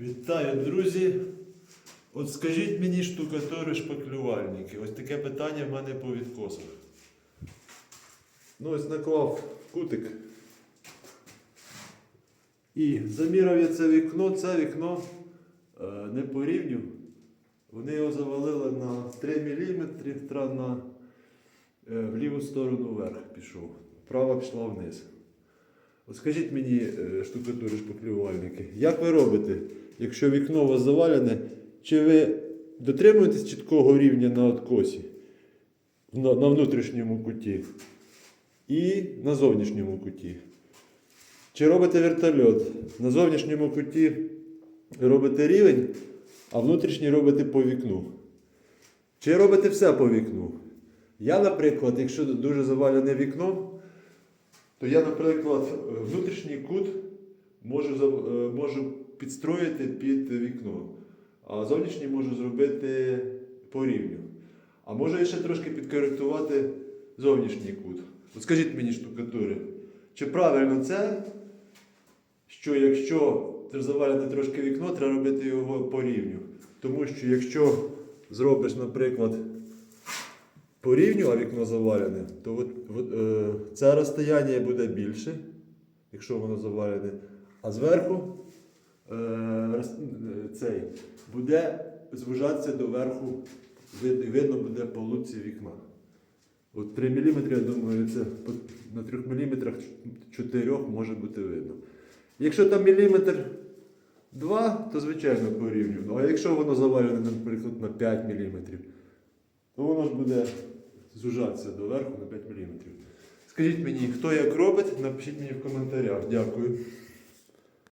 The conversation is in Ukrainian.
Вітаю, друзі! От скажіть мені штукатури шпаклювальники. Ось таке питання в мене по відкосах. Ну, ось наклав кутик. І заміряв я це вікно, це вікно е, не по рівню. Вони його завалили на 3 мм, на, е, в ліву сторону вверх пішов. Права пішла вниз. От скажіть мені, е, штукатури шпаклювальники, як ви робите, якщо вікно у вас завалене, чи ви дотримуєтесь чіткого рівня на откосі, на, на внутрішньому куті і на зовнішньому куті? Чи робите вертольот? На зовнішньому куті робите рівень, а внутрішній робите по вікну? Чи робите все по вікну? Я, наприклад, якщо дуже завалене вікно, то я, наприклад, внутрішній кут можу, е, можу підстроїти під вікно, а зовнішній можу зробити по рівню. А можу ще трошки підкоректувати зовнішній кут. От скажіть мені, штукатури, чи правильно це, що якщо завалити трошки вікно, треба робити його по рівню. Тому що якщо зробиш, наприклад, по рівню, а вікно завалене, то от, от, е, це розстояння буде більше, якщо воно завалене. А зверху е, е, цей, буде звужатися до верху, вид- видно буде по луці вікна. От 3 мм, я думаю, це на 3 мм 4 може бути видно. Якщо там міліметр 2, то звичайно по. Ну, а якщо воно завалене, наприклад, на 5 мм, то воно ж буде зужатися доверху на 5 мм. Скажіть мені, хто як робить, напишіть мені в коментарях. Дякую.